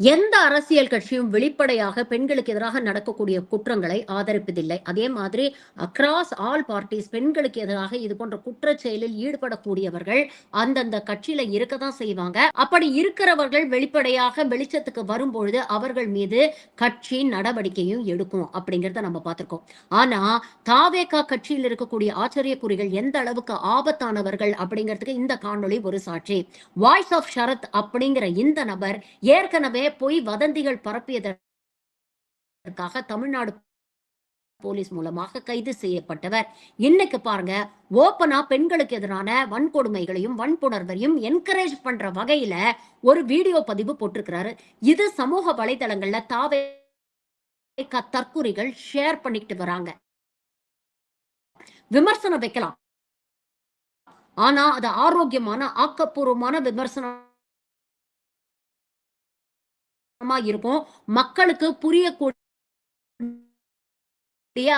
எந்த அரசியல் கட்சியும் வெளிப்படையாக பெண்களுக்கு எதிராக நடக்கக்கூடிய குற்றங்களை ஆதரிப்பதில்லை. அதே மாதிரி அக்ராஸ் ஆல் பார்ட்டிஸ் பெண்களுக்கு எதிராக இது போன்ற குற்ற செயலில் ஈடுபடக்கூடியவர்கள் அந்தந்த கட்சியில இருக்கதான் செய்வாங்க. அப்படி இருக்கிறவர்கள் வெளிப்படையாக வெளிச்சத்துக்கு வரும்பொழுது அவர்கள் மீது கட்சி நடவடிக்கையும் எடுக்கும் அப்படிங்கிறத நம்ம பார்த்திருக்கோம். ஆனா தாவேகா கட்சியில் இருக்கக்கூடிய ஆச்சரியக்குறிகள் எந்த அளவுக்கு ஆபத்தானவர்கள் அப்படிங்கிறதுக்கு இந்த காணொளி ஒரு சாட்சி. வாய்ஸ் ஆஃப் ஷரத் அப்படிங்கிற இந்த நபர் ஏற்கனவே பொய் வதந்திகள் பரப்பியதற்காக தமிழ்நாடு போலீஸ் மூலமாக கைது செய்யப்பட்டவர். இன்னைக்கு பாருங்க ஓப்பனா பெண்களுக்கு எதிரான வன்கொடுமைகளையும் வன்புணர்வையும் என்கரேஜ் பண்ற வகையில ஒரு வீடியோ பதிவு போட்டிருக்கிறாரு. இது சமூக வலைதளங்கள்ல தாவே தற்கூறிகள் ஷேர் பண்ணிக்கிட்டு வராங்க. விமர்சனம் வைக்கலாம். ஆனா அது ஆரோக்கியமான ஆக்கப்பூர்வமான விமர்சனம் இருக்கும் மக்களுக்கு புரியக்கூடிய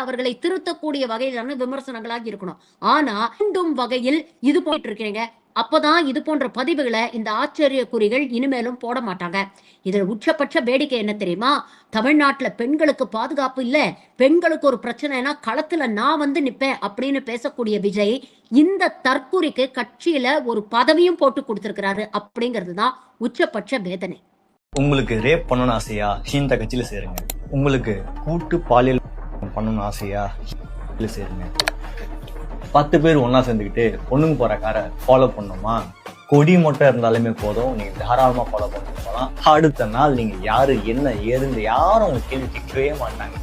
அவர்களை திருத்தக்கூடிய வகையிலான விமர்சனங்களாக இருக்கணும். ஆனா மீண்டும் வகையில் இது போயிட்டு இருக்கீங்க அப்பதான் இது போன்ற பதிவுகளை இந்த ஆச்சரிய குறிகள் இனிமேலும் போட மாட்டாங்க. இதுல உச்சபட்ச வேடிக்கை என்ன தெரியுமா? தமிழ்நாட்டுல பெண்களுக்கு பாதுகாப்பு இல்ல. பெண்களுக்கு ஒரு பிரச்சனைனா களத்துல நான் வந்து நிப்பேன் அப்படின்னு பேசக்கூடிய விஜய் இந்த தற்குறிக்கு கட்சியில ஒரு பதவியும் போட்டு கொடுத்திருக்கிறாரு அப்படிங்கிறது தான் உச்சபட்ச வேதனை. உங்களுக்கு ரேப் பண்ணணும்னு ஆசையா? ஹீந்த கட்சியில சேருங்க. உங்களுக்கு கூட்டு பாலியல் பண்ணணும்னு ஆசையா? சேருங்க. பத்து பேர் ஒன்றா சேர்ந்துக்கிட்டு பொண்ணுங்க போகிற காரை ஃபாலோ பண்ணணுமா? கொடி மட்டும் இருந்தாலுமே போதும். நீங்க தாராளமா ஃபாலோ பண்ணிட்டு போகலாம். அடுத்த நாள் நீங்க யாரு என்ன ஏதுன்னு யாரும் உங்களுக்கு கேள்வி கேட்கவே மாட்டாங்க.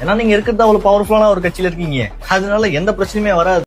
ஏன்னா நீங்க இருக்கிறது அவ்வளவு பவர்ஃபுல்லான ஒரு கட்சியில இருக்கீங்க. அதனால எந்த பிரச்சனையுமே வராது.